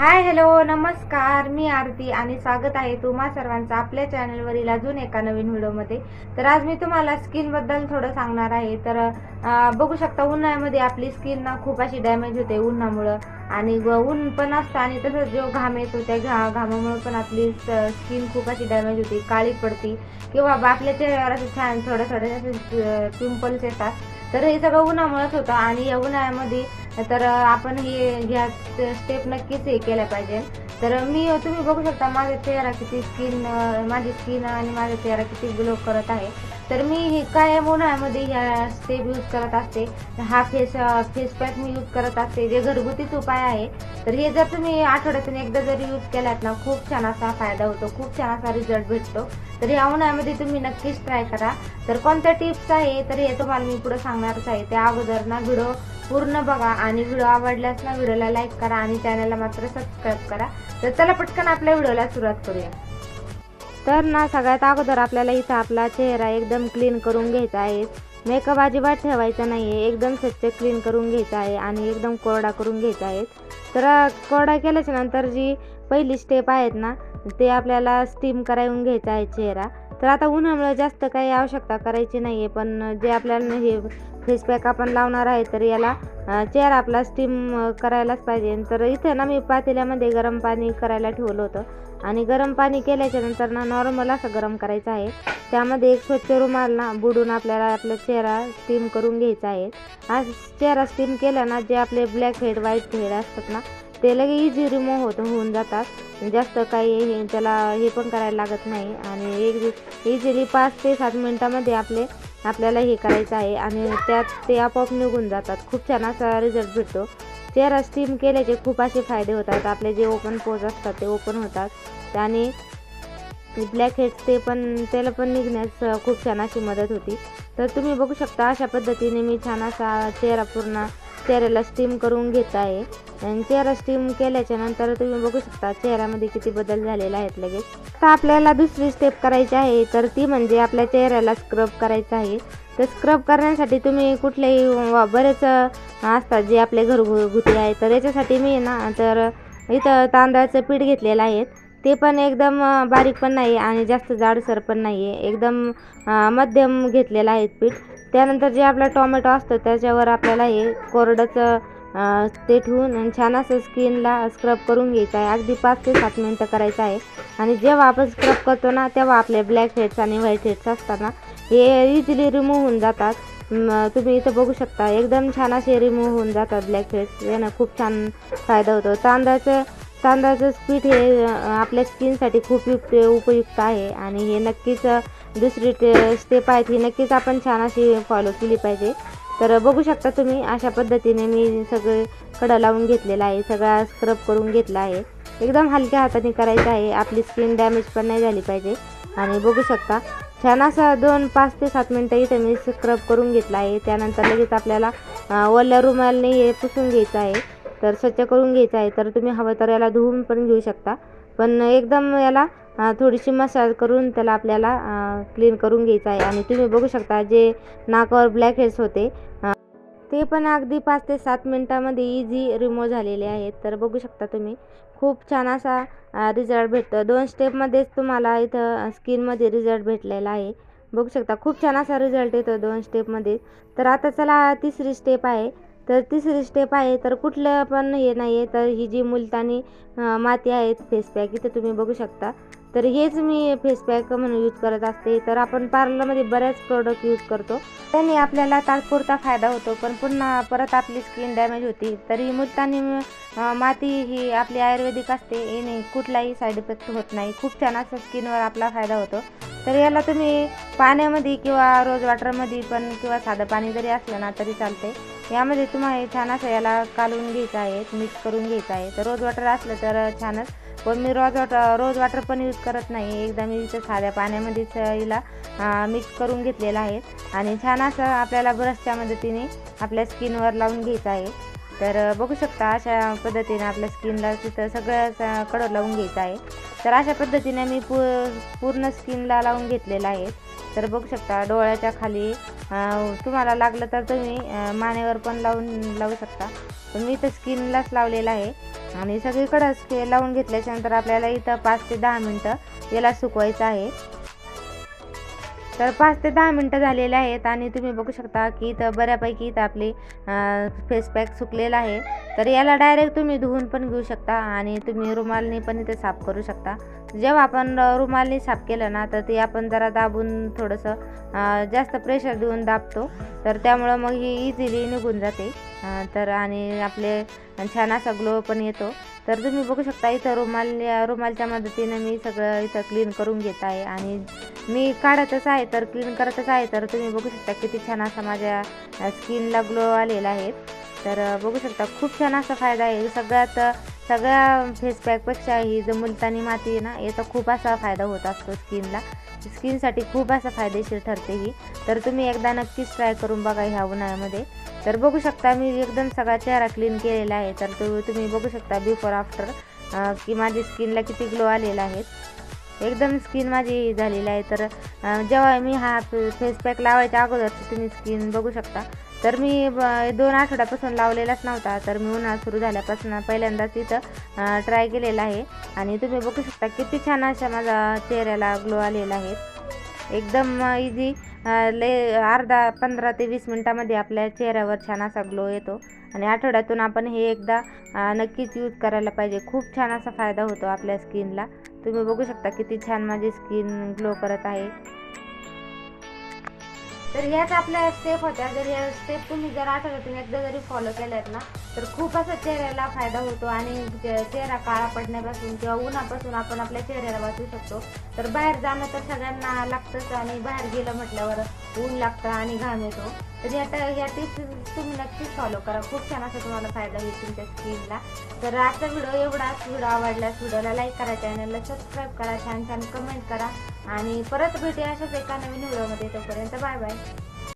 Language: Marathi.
हाय हॅलो नमस्कार. मी आरती आणि स्वागत आहे तुम्हा सर्वांचं आपल्या चॅनलवरील अजून एका नवीन व्हिडिओमध्ये. तर आज मी तुम्हाला स्किनबद्दल थोडं सांगणार आहे. तर बघू शकता उन्हाळ्यामध्ये आपली स्किन ना खूप अशी डॅमेज होते उन्हामुळं. आणि ऊन पण असतं आणि तसंच जो घाम येतो त्या घा घामामुळे पण आपली स्किन खूप अशी डॅमेज होती. काळी पडती. किंवा बा आपल्या चेहऱ्यावर असं छान थोडं थोडे असे पिंपल्स येतात. तर हे सगळं उन्हामुळेच होतं आणि या उन्हाळ्यामध्ये तर आपण हे ह्या स्टेप नक्कीच हे केल्या पाहिजे. तर मी तुम्ही बघू शकता माझा चेहरा किती स्किन माझी स्किन आणि माझा चेहरा किती ग्लो करत आहे. तर मी हे कायम उन्हाळ्यामध्ये ह्या स्टेप यूज करत असते. हा फेस फेस पॅक मी यूज करत असते. जे घरगुतीच उपाय आहे. तर हे जर तुम्ही आठवड्यातून एकदा जरी यूज केलात ना खूप छान असा फायदा होतो. खूप छान असा रिझल्ट भेटतो. तर या उन्हाळ्यामध्ये तुम्ही नक्कीच ट्राय करा. तर कोणत्या टिप्स आहे तर हे तुम्हाला मी पुढे सांगणारच आहे. त्या अगोदर ना व्हिडिओ पूर्ण बघा आणि व्हिडिओ आवडल्यास ना व्हिडिओला लाईक करा आणि चॅनलला मात्र सबस्क्राईब करा. तर चला पटकन आपल्या व्हिडिओला सुरुवात करूया. तर ना सगळ्यात अगोदर आपल्याला इथं आपला चेहरा एकदम क्लीन करून घ्यायचा आहे. मेकअप अजिबात ठेवायचा नाही आहे एकदम स्वच्छ क्लीन करून घ्यायचा आहे आणि एकदम कोरडा करून घ्यायचा आहे. तर कोरडा केल्याच्यानंतर जी पहिली स्टेप आहेत ना ते आपल्याला स्टीम करावून घ्यायचा आहे चेहरा. तर आता उन्हामुळे जास्त काही आवश्यकता करायची नाही आहे पण जे आपल्याला हे फेस पॅक आपण लावणार आहे तर याला चेहरा आपला स्टीम करायलाच पाहिजे. तर इथे ना मी पातेल्यामध्ये गरम पाणी करायला ठेवलं होतं. आणि गरम पाणी केल्याच्यानंतर ना नॉर्मल असं गरम करायचं आहे. त्यामध्ये एक स्वच्छ रुमाल ना बुडून आपल्याला आपला चेहरा स्टीम करून घ्यायचा आहे. हा चेहरा स्टीम केला ना जे आपले ब्लॅक हेड व्हाईट हेड असतात ना ते लगे इझी रिमूव्ह होत होऊन जातात. जास्त काही हे त्याला हे पण करायला लागत नाही. आणि एक इझिली पाच ते सात मिनटामध्ये आपले आपल्याला हे करायचं आहे. आणि त्यात ते आपोआप निघून जातात. खूप छान असा रिझल्ट भेटतो. चेहरा स्टीम केल्याचे खूप असे फायदे होतात. आपले जे ओपन पोज असतात ते ओपन होतात. आणि ब्लॅक हेड्स ते पण त्याला पण निघण्यास खूप छान अशी मदत होती. तर तुम्ही बघू शकता अशा पद्धतीने मी छान असा चेहरा पूर्ण चेहऱ्याला स्टीम करून घेत आहे. आणि चेहरा स्टीम केल्याच्यानंतर तुम्ही बघू शकता चेहऱ्यामध्ये किती बदल झालेला आहेत लगेच. आता आपल्याला दुसरी स्टेप करायची आहे तर ती म्हणजे आपल्या चेहऱ्याला स्क्रब करायचं आहे. तर स्क्रब करण्यासाठी तुम्ही कुठलेही व- बरेच असतात जे आपले घरगुती आहे तर याच्यासाठी मी ना तर इथं तांदळाचं पीठ घेतलेलं आहे. ते पण एकदम बारीक पण नाही आणि जास्त जाडसर पण नाही आहे एकदम मध्यम घेतलेलं आहे पीठ. त्यानंतर जे आपला टोमॅटो असतो त्याच्यावर आपल्याला हे कोरडंचं ते ठेवून आणि छान असं स्किनला स्क्रब करून घ्यायचं आहे. अगदी पाच ते सात मिनटं करायचं आहे. आणि जेव्हा आपण स्क्रब करतो ना तेव्हा आपले ब्लॅक हेड्स आणि व्हाईट हेड्स असतात ना हे इझिली रिमूव्ह होऊन जातात. तुम्ही इथं बघू शकता एकदम छान असे रिमूव्ह होऊन जातात ब्लॅक हेड्स. यानं खूप छान फायदा होतो. तांदळाचं तांदळाचं पीठ हे आपल्या स्किनसाठी खूप युक्त उपयुक्त आहे. आणि हे नक्कीच दुसरी स्टेप आहेत. ही नक्कीच आपण छान अशी फॉलो केली पाहिजे. तर बघू शकता तुम्ही अशा पद्धतीने मी सगळे कडं लावून घेतलेला आहे. सगळा स्क्रब करून घेतला आहे. एकदम हलक्या हाताने करायचं आहे. आपली स्किन डॅमेज पण नाही झाली पाहिजे. आणि बघू शकता छान असा दोन पाच ते सात मिनटं इथे मी स्क्रब करून घेतला आहे. त्यानंतर लगेच आपल्याला ओल्या रुमालने हे पुसून घ्यायचं आहे. तर स्वच्छ करून घ्यायचं आहे. तर तुम्ही हवं तर याला धुवून पण घेऊ शकता. पण एकदम याला थोडीशी मसाज करून त्याला आपल्याला क्लीन करून घ्यायचं आहे. आणि तुम्ही बघू शकता जे नाकावर ब्लॅक हेड्स होते ते पण अगदी पाच ते सात मिनटामध्ये इझी रिमूव्ह झालेले आहेत. तर बघू शकता तुम्ही खूप छान असा रिझल्ट भेटतो दोन स्टेपमध्येच तुम्हाला इथं स्किनमध्ये रिझल्ट भेटलेला आहे. बघू शकता खूप छान असा रिझल्ट येतो दोन स्टेपमध्ये तर आता चला तिसरी स्टेप आहे. तर तिसरी स्टेप आहे तर कुठलं पण हे नाही आहे तर ही जी मुलतानी माती आहेत फेस पॅक इथे तुम्ही बघू शकता. तर हेच मी फेस पॅक म्हणून यूज करत असते. तर आपण पार्लरमध्ये बऱ्याच प्रोडक्ट यूज करतो. त्याने आपल्याला तात्पुरता फायदा होतो पण पुन्हा परत आपली स्किन डॅमेज होती. तरी मुलतानी माती ही आपली आयुर्वेदिक असते. याने कुठलाही साईड इफेक्ट होत नाही. खूप छान असं स्किनवर आपला फायदा होतो. तर याला तुम्ही पाण्यामध्ये किंवा रोज वॉटरमध्ये पण किंवा साधं पाणी जरी असलं ना तरी चालते यामध्ये तुम्हाला छान असं याला कालवून घ्यायचं आहे मिक्स करून घ्यायचं आहे. तर रोज वॉटर असलं तर छानच. पण मी रोज वॉटर रोज वॉटर पण यूज करत नाही. एकदा मी इथं साध्या पाण्यामध्येच हिला मिक्स करून घेतलेलं आहे. आणि छान असं आपल्याला ब्रशच्या मदतीने आपल्या स्किनवर लावून घ्यायचं आहे. तर बघू शकता अशा पद्धतीने आपल्या स्किनला तिथं सगळं कडं लावून घ्यायचं आहे. तर अशा पद्धतीने मी पू पूर्ण स्किनला लावून घेतलेलं आहे. तर बघू शकता डोळ्याच्या खाली तुम्हाला लागलं तर तुम्ही मानेवर पण लावून लावू शकता. पण मी इथं स्किनलाच लावलेला आहे. आणि सगळीकडं स्के लावून घेतल्याच्या नंतर आपल्याला इथं पाच ते दहा मिनटं याला सुकवायचं आहे. तर पाच ते दहा मिनटं झालेले आहेत आणि तुम्ही बघू शकता की इथं बऱ्यापैकी इथं आपली फेस पॅक सुकलेला आहे. तर याला डायरेक्ट तुम्ही धुवून पण घेऊ शकता आणि तुम्ही रुमालने पण इथे साफ करू शकता. जेव्हा आपण रुमालने साफ केलं ना तर ते आपण जरा दाबून थोडंसं जास्त प्रेशर देऊन दाबतो. तर त्यामुळं मग ही इझिली निघून जाते. तर आणि आपले छान असा ग्लो पण येतो. तर तुम्ही बघू शकता इथं रुमाल रुमालच्या मदतीने मी सगळं इथं क्लीन करून घेत आहे. आणि मी काढतच आहे तर क्लीन करतच आहे. तर तुम्ही बघू शकता किती छान असा माझ्या स्किनला ग्लो आलेला आहे. तर बघू शकता खूप छान असा फायदा आहे. सगळ्यात सगळ्या फेसपॅकपेक्षा ही जो मुलतानी माती आहे ना याचा खूप असा फायदा होत असतो स्किनला. स्किनसाठी खूप असं फायदेशीर ठरते ही. तर तुम्ही एकदा नक्कीच ट्राय करून बघा ह्या उन्हाळ्यामध्ये. तर बघू शकता मी एकदम सगळा चेहरा क्लीन केलेला आहे. तर तो तुम्ही बघू शकता बिफोर आफ्टर की माझी स्किनला किती ग्लो आलेला आहे. एकदम स्किन माझी झालेली आहे. तर जेव्हा मी हा फेस पॅक लावायच्या अगोदर तुम्ही स्किन बघू शकता. तर मी दोन आठवड्यापासून लावलेलाच नव्हता. तर मी उन्हाळा सुरू झाल्यापासून पहिल्यांदाच इथं ट्राय केलेला आहे. आणि तुम्ही बघू शकता किती छान अशा माझा चेहऱ्याला ग्लो आलेला आहे. एकदम इझी ले अर्धा पंधरा ते वीस मिनटामध्ये आपल्या चेहऱ्यावर छान असा ग्लो येतो. आणि आठवड्यातून आपण हे एकदा नक्कीच यूज करायला पाहिजे. खूप छान असा फायदा होतो आपल्या स्किनला तुम्ही बघू शकता किती छान माझी स्किन ग्लो करत आहे. तर ह्याच आपल्या स्टेप होत्या. जर या स्टेप तुम्ही जर आठवड्यातून एकदा जरी फॉलो केल्यात ना तर खूप असा चेहऱ्याला फायदा होतो आणि चे- चेहरा काळा पडण्यापासून किंवा उन्हापासून आपण आपल्या चेहऱ्याला वाचू शकतो. तर बाहेर जाणं तर सगळ्यांना लागतंच आणि बाहेर गेलं म्हटल्यावर ऊन लागतं आणि घाम येतो तर या ह्या टिप्स तुम्ही नक्कीच फॉलो करा. खूप छान असा तुम्हाला फायदा होईल तुमच्या स्किनला तर आजचा व्हिडिओ एवढाच व्हिडिओ आवडल्यास व्हिडिओला लाईक करा चॅनलला सबस्क्राईब करा छान छान कमेंट करा. आणि परत भेटूया अशाच एका नवीन व्हिडिओमध्ये तोपर्यंत बाय बाय